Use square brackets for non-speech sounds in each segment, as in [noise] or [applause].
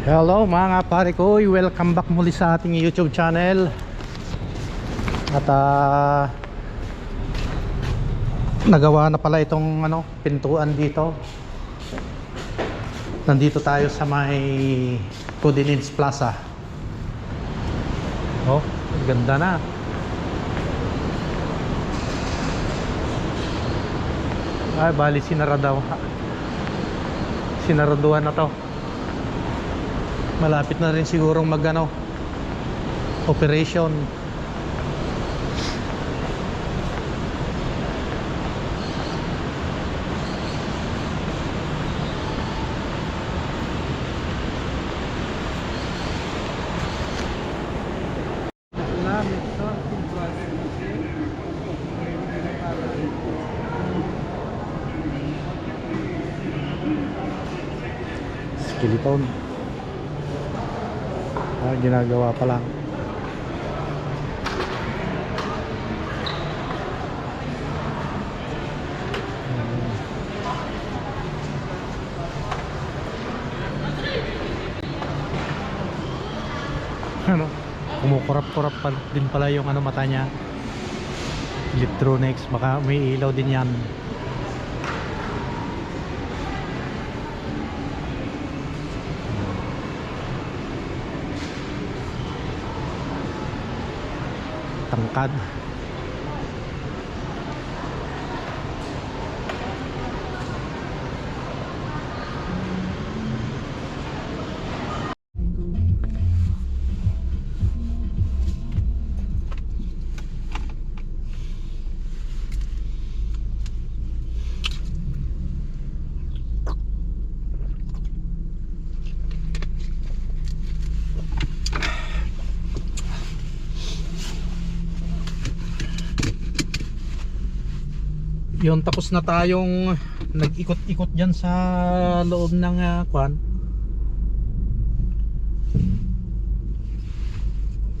Hello mga pare ko, welcome back muli sa ating YouTube channel. At ah, Nagawa na pala itong ano, pintuan dito. Nandito tayo sa may Codinins Plaza. Oh, ganda na. Ay, bali sinara daw. Sinaraduhan na to malapit na rin sigurong mag ano, operation ginagawa pa lang. Ano? Kumukurap-kurap pa din pala yung ano mata niya. Electronics baka may ilaw din yan tangkad yun tapos na tayong nag-ikot-ikot dyan sa loob ng uh, kwan.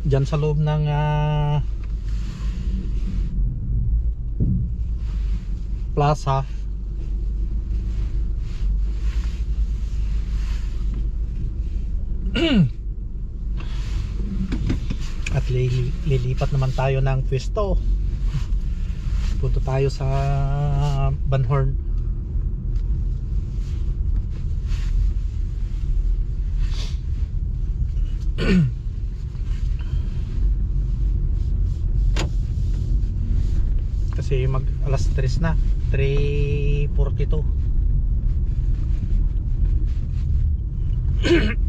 Dyan sa loob ng ah, plaza. [clears throat] At lili- lilipat naman tayo ng pwesto punta tayo sa Banhorn. [clears throat] Kasi mag alas 3 na. 3.42 [clears throat]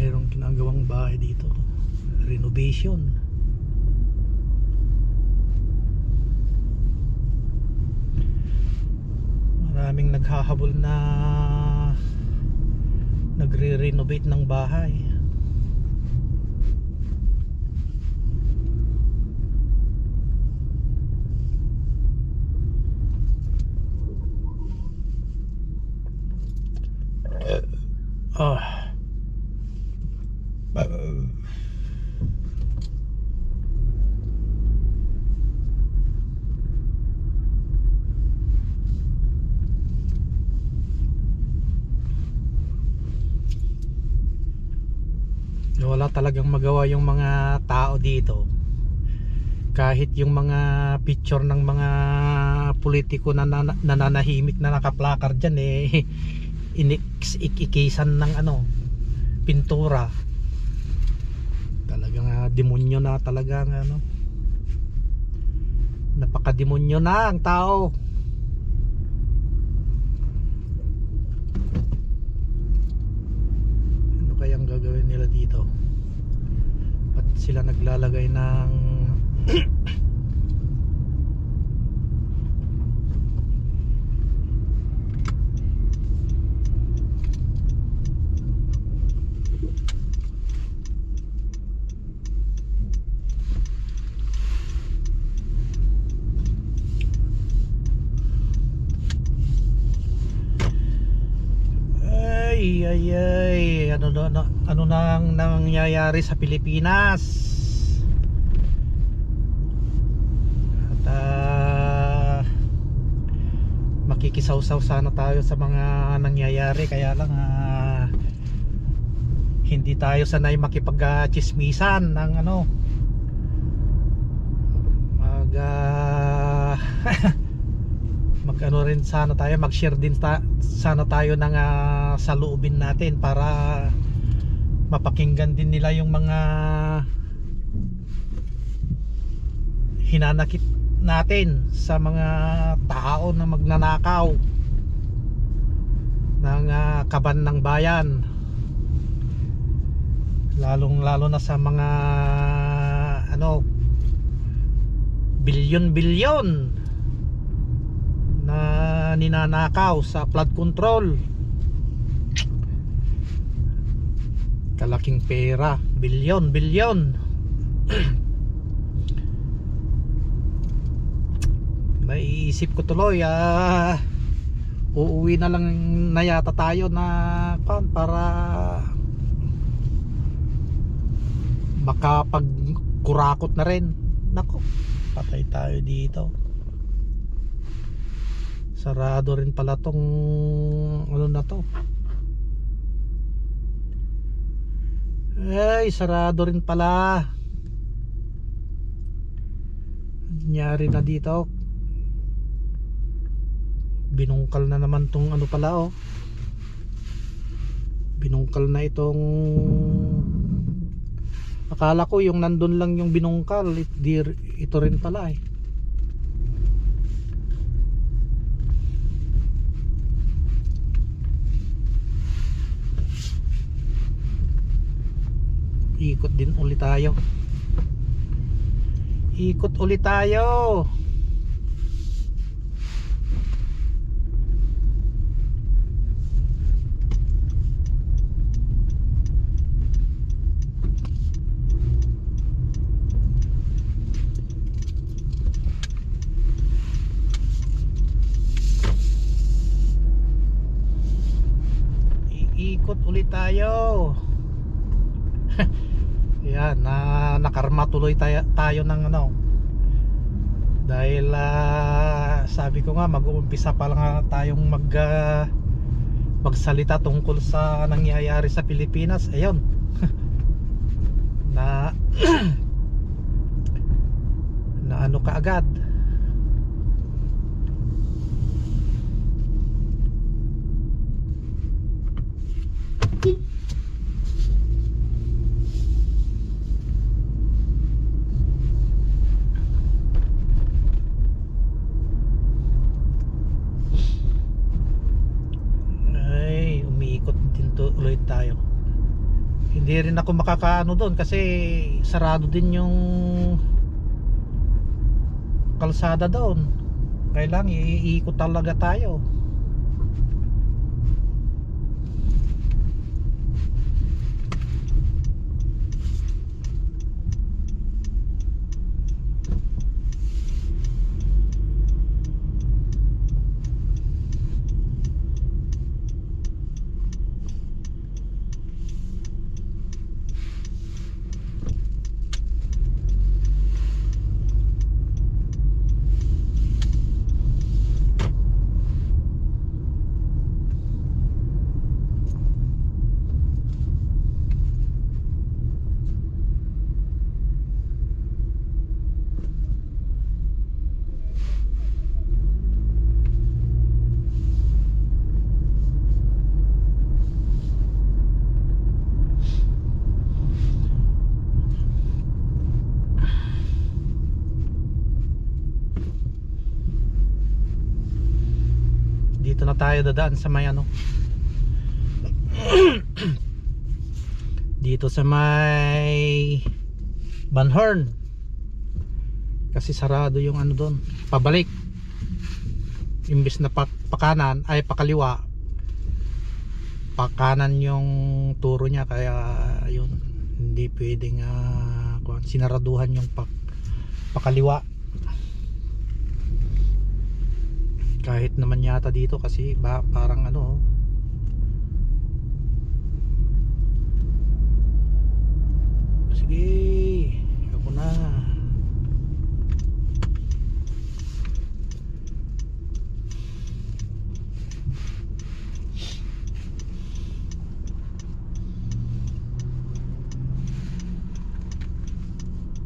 merong ginagawang bahay dito renovation maraming naghahabol na nagre-renovate ng bahay ah wala talagang magawa yung mga tao dito. Kahit yung mga picture ng mga politiko na nana- nananahimik na nakaplakar dyan eh [laughs] inix ikikisan ng ano pintura. Talagang ah, demonyo na talagang ano. Napakademonyo na ang tao. Ano kayang gagawin nila dito sila naglalagay ng ay ay ano ano, ano, nang nangyayari sa Pilipinas? At ah, makikisawsaw sana tayo sa mga nangyayari. Kaya lang ah, hindi tayo sanay makipag-chismisan ng ano mag mag [laughs] ano rin sana tayo mag-share din ta- sana tayo ng ah, saloobin natin para mapakinggan din nila yung mga hinanakit natin sa mga tao na magnanakaw ng ah, kaban ng bayan. Lalong lalo na sa mga ano bilyon-bilyon na ninanakaw sa flood control. Kalaking pera. Bilyon bilyon. [clears throat] Naiisip ko tuloy ah uuwi na lang na yata tayo na pan para makapagkurakot na rin. Nako patay tayo dito sarado rin pala tong ano na to. Ay sarado rin pala. Nangyari na dito? Binungkal na naman tong ano pala oh. Binungkal na itong akala ko yung nandun lang yung binungkal ito rin pala eh ikot din ulit tayo. Ikot ulit tayo. Iikot ulit tayo yan na nakarma tuloy tayo, tayo ng ano. Dahil ah, sabi ko nga mag-uumpisa pa lang tayong mag ah, magsalita tungkol sa nangyayari sa Pilipinas. Ayun. [laughs] Na [clears throat] na ano ka agad ay umiikot din to ulit tayo hindi rin ako makakaano doon kasi sarado din yung kalsada doon. Kailangan iikot talaga tayo dito na tayo dadaan sa may ano. [clears throat] Dito sa may Banhorn. Kasi sarado yung ano doon pabalik. Imbis na pa, pakanan ay pakaliwa. Pakanan yung turo niya kaya yun hindi pwedeng uh, sinaraduhan yung pak, pakaliwa kahit naman yata dito kasi ba, parang ano oh. sige ako na.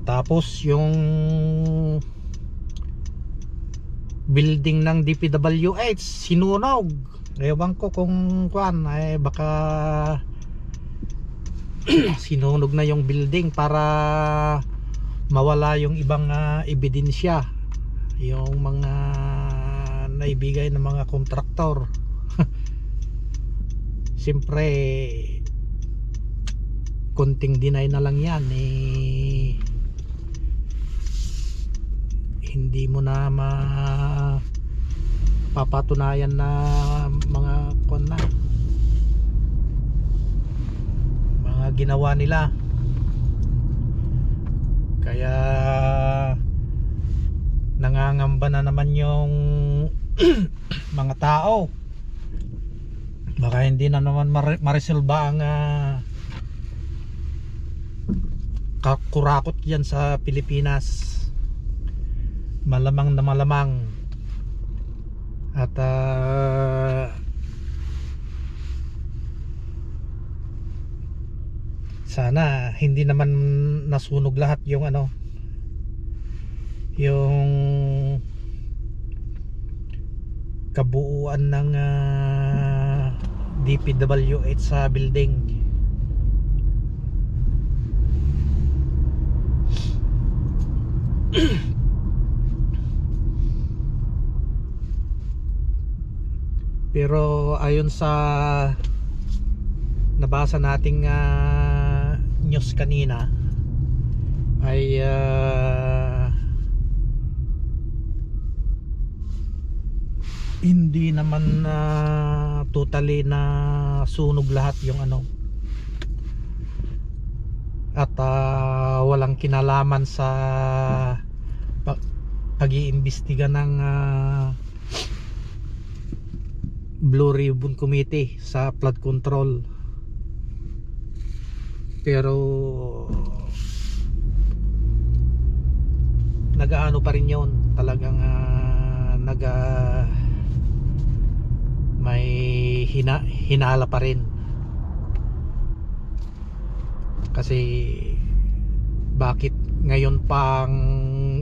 Tapos yung building ng DPWH sinunog. Ewan ko kung kuan ay baka [clears throat] sinunog na yung building para mawala yung ibang ah, ebidensya. Yung mga naibigay ng mga kontraktor. [laughs] Siyempre konting deny na lang yan eh hindi mo na ma papatunayan na mga kon na. Mga ginawa nila. Kaya nangangamba na naman yung [clears throat] mga tao. Baka hindi na naman mare- maresolba ang ah, kakurakot yan sa Pilipinas malamang na malamang. At ah, sana hindi naman nasunog lahat yung ano yung kabuuan ng ah, DPWH sa building pero ayon sa nabasa nating ah, news kanina ay ah, hindi naman na totally na sunog lahat yung ano. At ah, walang kinalaman sa pag pag-iimbestiga ng ah, Blue Ribbon Committee sa flood control. Pero nagaano pa rin yon talagang ah, naga may hina, hinala pa rin. Kasi bakit ngayon pang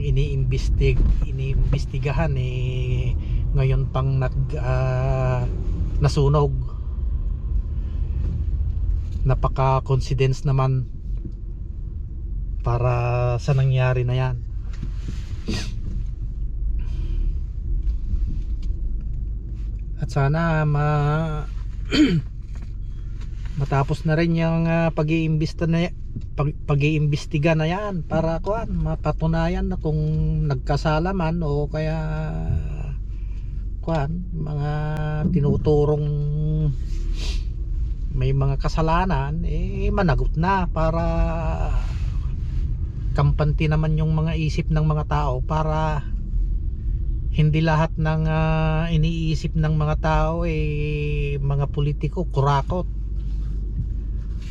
iniimbestig iniimbestigahan eh ngayon pang nag ah, nasunog. Napaka coincidence naman para sa nangyari na yan. At sana ma [clears throat] matapos na rin yung ah, pag-iimbista na pag, pag-iimbestiga na yan para kuan mapatunayan na kung nagkasala man o kaya kuan mga tinuturong may mga kasalanan eh managot na para kampante naman yung mga isip ng mga tao para hindi lahat ng ah, iniisip ng mga tao eh mga politiko kurakot.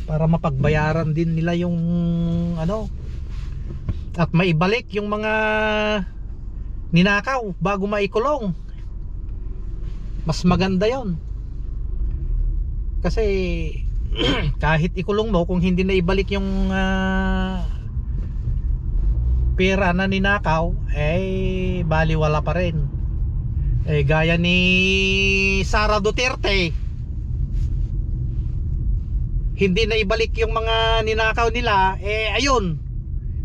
Para mapagbayaran din nila yung ano at maibalik yung mga ninakaw bago maikulong mas maganda yon kasi [clears throat] kahit ikulong mo kung hindi na ibalik yung ah, pera na ninakaw eh baliwala pa rin. Eh gaya ni Sara Duterte. Hindi na ibalik yung mga ninakaw nila eh ayun.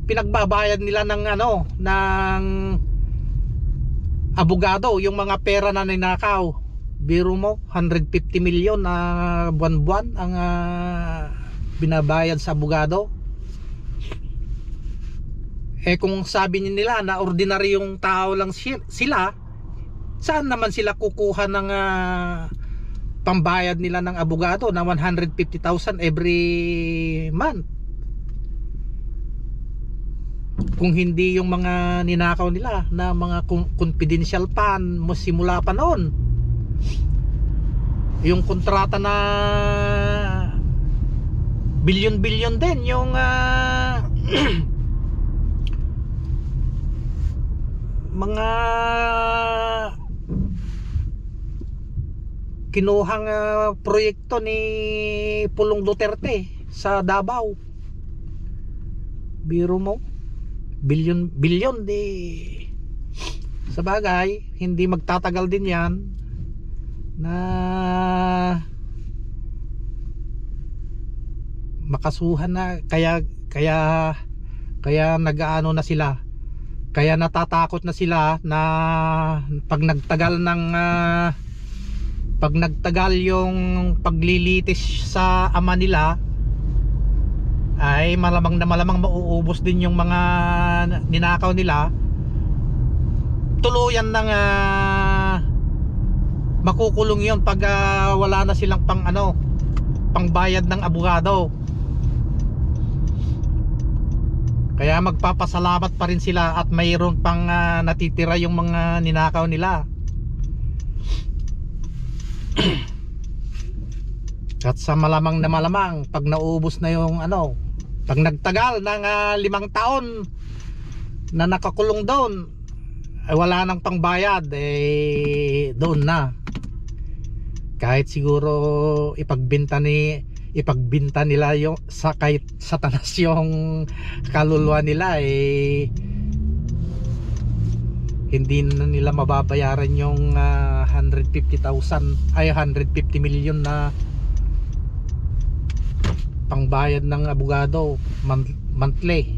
Pinagbabayad nila ng ano ng abogado yung mga pera na ninakaw biro mo 150 milyon na buwan-buwan ang ah, binabayad sa abogado. Eh kung sabi nila na ordinaryong tao lang si- sila saan naman sila kukuha ng ah, pambayad nila ng abogado na 150,000 every month? Kung hindi yung mga ninakaw nila na mga con- confidential fund mo simula pa noon yung kontrata na bilyon-bilyon din yung ah, [clears throat] mga kinuhang ah, proyekto ni Pulong Duterte sa Davao. Biro mo, bilyon bilyon di sa bagay, hindi magtatagal din 'yan na makasuhan na kaya kaya kaya nag-aano na sila. Kaya natatakot na sila na pag nagtagal ng ah, pag nagtagal yung paglilitis sa ama nila ay malamang na malamang mauubos din yung mga ninakaw nila. Tuluyan ng ah, makukulong yun pag ah, wala na silang pang ano pangbayad ng abogado. Kaya magpapasalamat pa rin sila at mayroon pang ah, natitira yung mga ninakaw nila. [clears throat] At sa malamang na malamang pag naubos na yung ano pag nagtagal ng ah, limang taon na nakakulong doon ay wala nang pangbayad eh doon na. Kahit siguro ipagbenta ni ipagbenta nila yung sa kahit sa tanas yung kaluluwa nila eh hindi na nila mababayaran yung ah, 150,000 ay 150 million na pangbayad ng abogado month- monthly